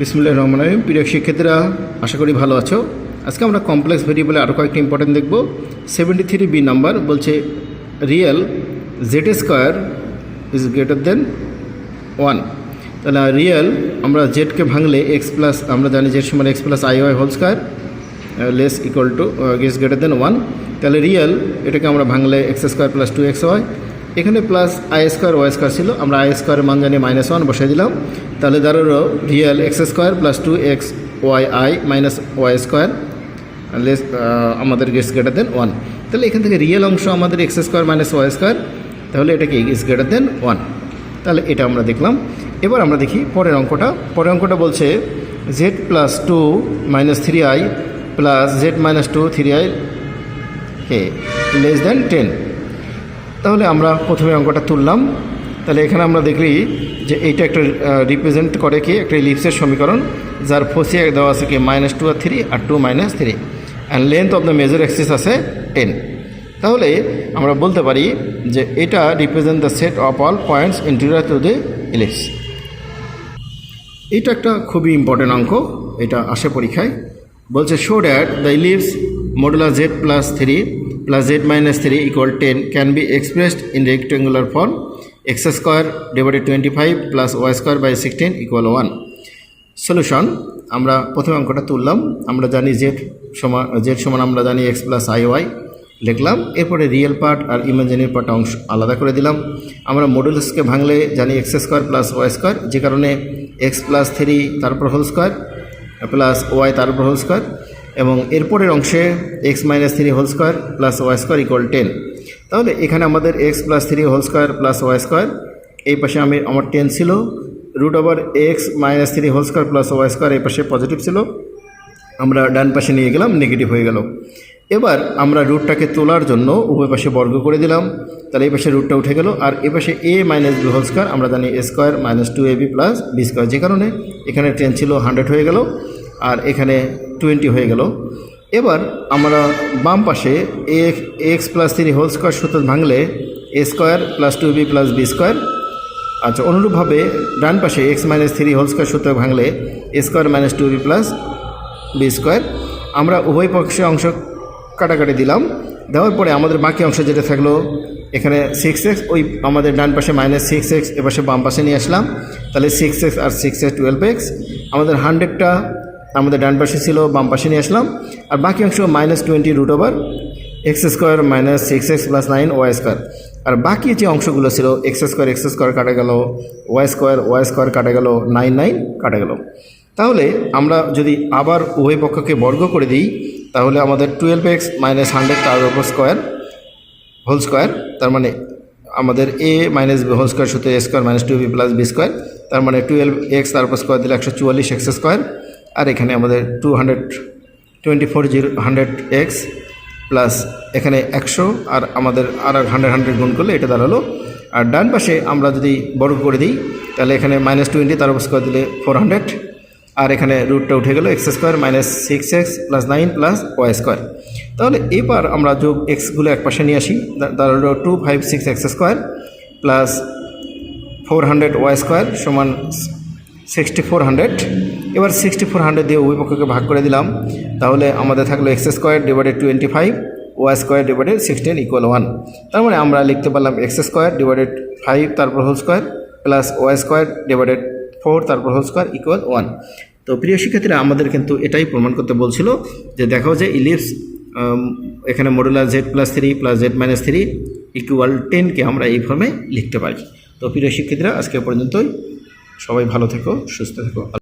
বিসমুল্লাহ রহমান রহিম। প্রিয় শিক্ষার্থীরা, আশা করি ভালো আছো। আজকে আমরা কমপ্লেক্স ভেরিয়েবলে আরও কয়েকটি ইম্পর্টেন্ট দেখব। সেভেন্টি থ্রি বি নাম্বার বলছে real Z square is greater than one তাহলে রিয়েল আমরা জেডকে ভাঙলে এক্স প্লাস আমরা জানি জেড সমান X plus I Y whole square less equal to is greater than one তাহলে রিয়েল এটাকে আমরা ভাঙলে X square plus two X Y এখানে plus I square Y square ছিল। আমরা আই স্কোয়ারের মান জানি মাইনাস ওয়ান বসাই দিলাম। তাহলে দাঁড়াল real X square plus two X Y I minus Y square less আমাদের গেস গ্রেটার দেন ওয়ান তাহলে এখান থেকে রিয়েল অংশ আমাদের X square minus Y square তাহলে এটা কি গ্রেটার দেন ওয়ান তাহলে এটা আমরা দেখলাম। এবার আমরা দেখি পরের অঙ্কটা। পরের অঙ্কটা বলছে Z plus two minus three I plus Z minus two three I K less than ten তাহলে আমরা প্রথমে অঙ্কটা তুললাম। তাহলে এখানে আমরা দেখলি যে এইটা একটা রিপ্রেজেন্ট করে কি? একটা লিপসের সমীকরণ, যার ফসিয়া দেওয়া আছে কি? মাইনাস টু আর three R two minus three and length of the major axis আছে টেন তাহলে আমরা বলতে পারি যে এটা represent the set of all points interior to the ellipse এটা একটা খুবই ইম্পর্টেন্ট অঙ্ক, এটা আসে পরীক্ষায়। বলছে show that the ellipse modular Z plus three Z minus three equal ten can be expressed in rectangular form X square divided twenty five plus Y square by sixteen equal one solution আমরা প্রথম অঙ্কটা তুললাম। আমরা জানি Z সমান Z সমান আমরা জানি এক্স প্লাস আই ওয়াই লিখলাম। এরপরে রিয়েল পার্ট আর ইমাজিনারি পার্ট অংশ আলাদা করে দিলাম। আমরা মডুলাসকে ভাঙলে জানি X square plus Y square যে কারণে এক্স প্লাস থ্রি তারপর হোল স্কোয়ার প্লাস ওয়াই তারপর হোল স্কোয়ার এবং এরপরের অংশে X minus three whole square plus Y square equal ten তাহলে এখানে আমাদের X plus three whole square plus Y square এই পাশে আমি আমার টেন ছিল root over X minus three whole square plus Y square এই পাশে পজিটিভ ছিল। আমরা ডান পাশে নিয়ে গেলাম নেগেটিভ হয়ে গেল। এবার আমরা রুটটাকে তোলার জন্য উভয় পাশে বর্গ করে দিলাম। তাহলে এই পাশে রুটটা উঠে গেল, আর এ পাশে A minus B whole square আমরা জানি A square minus two A B plus B square যে কারণে। এখানে টেন ছিল হান্ড্রেড হয়ে গেল। আর এখানে টোয়েন্টি হয়ে গেল। এবার আমরা বাম পাশে এ X plus three whole square সূত্র ভাঙলে A square plus two B plus B square আচ্ছা অনুরূপভাবে ডান পাশে X minus three whole square সূত্র ভাঙলে A square minus two B plus B square আমরা উভয় পক্ষে অংশ কাটাকাটি দিলাম। দেওয়ার পরে আমাদের বাকি অংশ যেটা থাকল, এখানে সিক্স এক্স ওই আমাদের ডান পাশে মাইনাস সিক্স এক্স এপাশে বাম পাশে নিয়ে আসলাম। তাহলে সিক্স এক্স আর সিক্স এক্স টুয়েলভ এক্স আমাদের হান্ড্রেডটা আমাদের ডান পাশে ছিল, বাম পাশে নিয়ে আসলাম। আর বাকি অংশ minus twenty root over X square minus six X plus nine Y square আর বাকি যে অংশগুলো ছিল এক্স স্কোয়ার এক্স স্কোয়ার কাটা গেল ওয়াই স্কোয়ার ওয়াই স্কোয়ার কাটা গেল নাইন নাইন কাটা গেল। তাহলে আমরা যদি আবার উভয় পক্ষকে বর্গ করে দিই, তাহলে আমাদের টুয়েলভ এক্স মাইনাস হান্ড্রেড তার উপর স্কোয়ার হোল স্কোয়ার তার মানে আমাদের এ মাইনাস হোল স্কোয়ার সূত্রে A square minus two B plus B square তার মানে টুয়েলভ এক্স তারপর স্কোয়ার দিলে একশো চুয়াল্লিশ এক্স স্কোয়ার আর এখানে আমাদের two hundred twenty four zero hundred X plus এখানে একশো আর আমাদের আর হান্ড্রেড হান্ড্রেড গুণ করলে এটা দাঁড়াল। আর ডান পাশে আমরা যদি বড় করে দিই, তাহলে এখানে মাইনাস টোয়েন্টি তার স্কোয়ার দিলে ফোর হান্ড্রেড আর এখানে রুটটা উঠে গেল X square minus six X plus nine plus Y square তাহলে এবার আমরা যোগ এক্সগুলো এক পাশে নিয়ে আসি হলো two five six X square plus four hundred Y square সমান সিক্সটি ফোর হান্ড্রেড এবার সিক্সটি ফোর হান্ড্রেড দিয়ে উভয় পক্ষকে ভাগ করে দিলাম। তাহলে আমাদের থাকল X square divided twenty five Y square divided sixteen equal one তার মানে আমরা লিখতে পারলাম এক্স স্কোয়ার ডিভাইডেড ফাইভ তারপর whole square plus Y square divided four তারপর হোল স্কোয়ার ইকুয়াল ওয়ান তো প্রিয় শিক্ষার্থীরা, আমাদের কিন্তু এটাই প্রমাণ করতে বলছিল যে দেখো যে ইলিপস এখানে modular Z plus three plus Z minus three equal টেনকে আমরা এই ফর্মে লিখতে পারি। তো প্রিয় শিক্ষার্থীরা, আজকে পর্যন্তই। সবাই ভালো থেকো, সুস্থ থেকো।